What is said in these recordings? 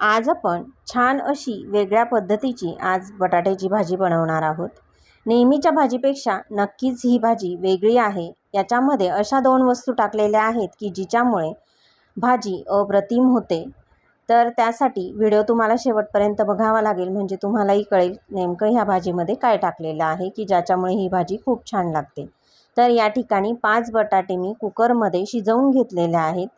आज आपण छान अशी वेगळ्या पद्धतीची आज बटाट्याची भाजी बनवणार आहोत. नेहमीच्या भाजीपेक्षा नक्कीच ही भाजी वेगळी आहे. याच्यामध्ये अशा दोन वस्तू टाकलेल्या आहेत की जिच्यामुळे भाजी अप्रतिम होते. तर त्यासाठी व्हिडिओ तुम्हाला शेवटपर्यंत बघावा लागेल म्हणजे तुम्हालाही कळेल नेमकं ह्या भाजीमध्ये काय टाकलेलं आहे की ज्याच्यामुळे ही भाजी खूप छान लागते. तर या ठिकाणी पाच बटाटे मी कुकरमध्ये शिजवून घेतलेले आहेत.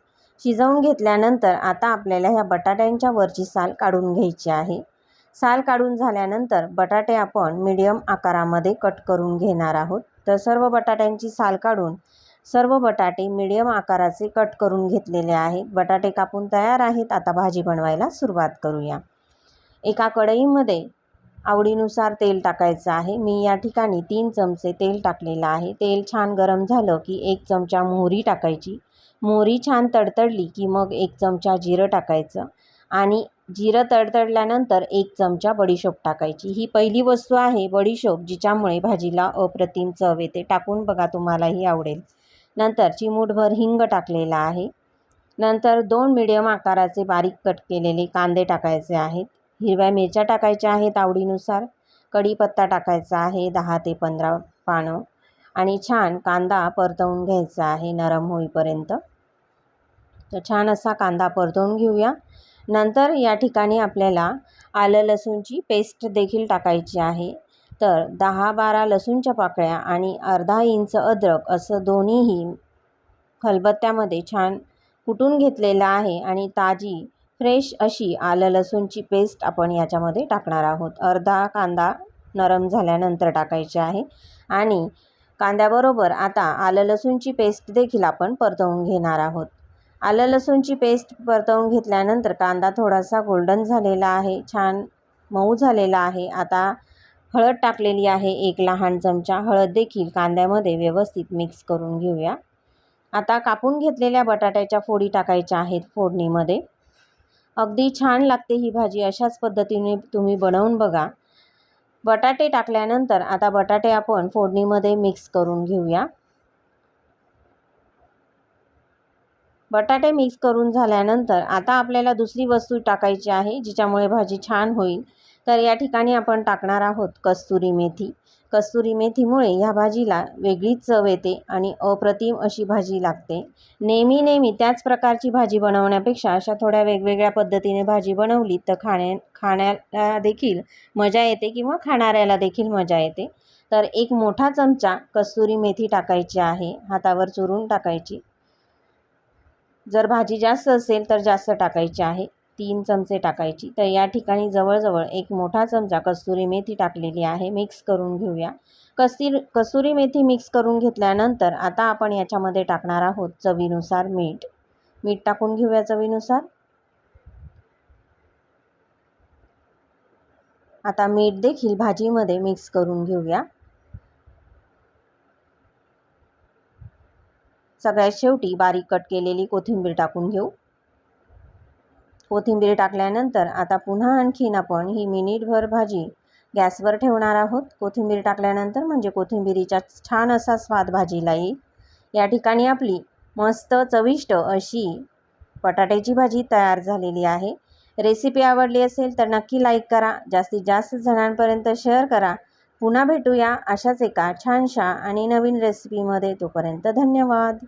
शिजवून घेतल्यानंतर आता आपल्याला ह्या बटाट्यांच्या वरची साल काढून घ्यायची आहे. साल काढून झाल्यानंतर बटाटे आपण मीडियम आकारामध्ये कट करून घेणार आहोत. तर सर्व बटाट्यांची साल काढून सर्व बटाटे मीडियम आकाराचे कट करून घेतलेले आहेत. बटाटे कापून तयार आहेत. आता भाजी बनवायला सुरुवात करूया. एका कढईमध्ये आवडीनुसार तेल टाकायचं आहे. मी या ठिकाणी तीन चमचे तेल टाकलेलं आहे. तेल छान गरम झालं की एक चमचा मोहरी टाकायची. मोहरी छान तडतडली की मग एक चमचा जिरं टाकायचं आणि जिरं तडतडल्यानंतर एक चमचा बडीशोप टाकायची. ही पहिली वस्तू आहे बडीशोप जिच्यामुळे भाजीला अप्रतिम चव येते. टाकून बघा तुम्हालाही आवडेल. नंतर चिमूटभर हिंग टाकलेला आहे. नंतर दोन मिडियम आकाराचे बारीक कट केलेले कांदे टाकायचे आहेत. हिरव्या मिरच्या टाकायच्या आहेत आवडीनुसार. कढीपत्ता टाकायचा आहे दहा ते पंधरा पानं. आणि छान कांदा परतवून घ्यायचा आहे नरम होईपर्यंत. तर छान असा कांदा परतवून घेऊया. नंतर या ठिकाणी आपल्याला आलं लसूणची पेस्ट देखील टाकायची आहे. तर दहा बारा लसूणच्या पाकळ्या आणि अर्धा इंच अद्रक असं दोन्हीही खलबत्त्यामध्ये छान कुटून घेतलेलं आहे आणि ताजी फ्रेश अशी आलं लसूणची पेस्ट आपण याच्यामध्ये टाकणार आहोत. अर्धा कांदा नरम झाल्यानंतर टाकायचे आहे आणि कांद्याबरोबर आता आलं लसूणची पेस्ट देखील आपण परतवून घेणार आहोत. आलं लसूणची पेस्ट परतवून घेतल्यानंतर कांदा थोडासा गोल्डन झालेला आहे छान मऊ झालेला आहे. आता हळद टाकलेली आहे एक लहान चमचा हळद देखील कांद्यामध्ये व्यवस्थित मिक्स करून घेऊया. आता कापून घेतलेल्या बटाट्याच्या फोडी टाकायच्या आहेत फोडणीमध्ये. अगदी छान लागते ही भाजी अशाच पद्धतीने तुम्ही बनवून बघा. बटाटे टाकल्यानंतर आता बटाटे आपण फोडणीमध्ये मिक्स करून घेऊया. बटाटे मिक्स करून झाल्यानंतर आता आपल्याला दुसरी वस्तू टाकायची आहे जिच्यामुळे भाजी छान होईल. तर या ठिकाणी आपण टाकणार आहोत कस्तुरी मेथी. कस्तुरी मेथीमुळे ह्या भाजीला वेगळीच चव येते आणि अप्रतिम अशी भाजी लागते. नेहमी नेहमी त्याच प्रकारची भाजी बनवण्यापेक्षा अशा थोड्या वेगवेगळ्या पद्धतीने भाजी बनवली तर खाण्या खाण्याला देखील मजा येते किंवा खाणाऱ्याला देखील मजा येते. तर एक मोठा चमचा कस्तुरी मेथी टाकायची आहे. हातावर चुरून टाकायची. जर भाजी जास्त असेल तर जास्त टाकायची आहे. तीन चमचे टाकायची. तर या ठिकाणी जवळजवळ एक मोठा चमचा कस्तुरी मेथी टाकलेली आहे. मिक्स करून घेऊया. कस्ती कसुरी मेथी मिक्स करून घेतल्यानंतर आता आपण याच्यामध्ये टाकणार आहोत चवीनुसार मीठ. मीठ टाकून घेऊया चवीनुसार. आता मीठ देखील भाजीमध्ये मिक्स करून घेऊया. सगळ्यात शेवटी बारीक कट केलेली कोथिंबीर टाकून घेऊ. कोथिंबीर टाकल्यानंतर आता पुन्हा आणखीन आपण ही मिनिटभर भाजी गॅसवर ठेवणार आहोत. कोथिंबीर टाकल्यानंतर म्हणजे कोथिंबीरीचा छान असा स्वाद भाजीला येईल. या ठिकाणी आपली मस्त चविष्ट अशी बटाट्याची भाजी तयार झालेली आहे. रेसिपी आवडली असेल तर नक्की लाईक करा जास्तीत जास्त जणांपर्यंत शेअर करा. पुन्हा भेटूया अशाच एका छानशा आणि नवीन रेसिपीमध्ये. तोपर्यंत धन्यवाद.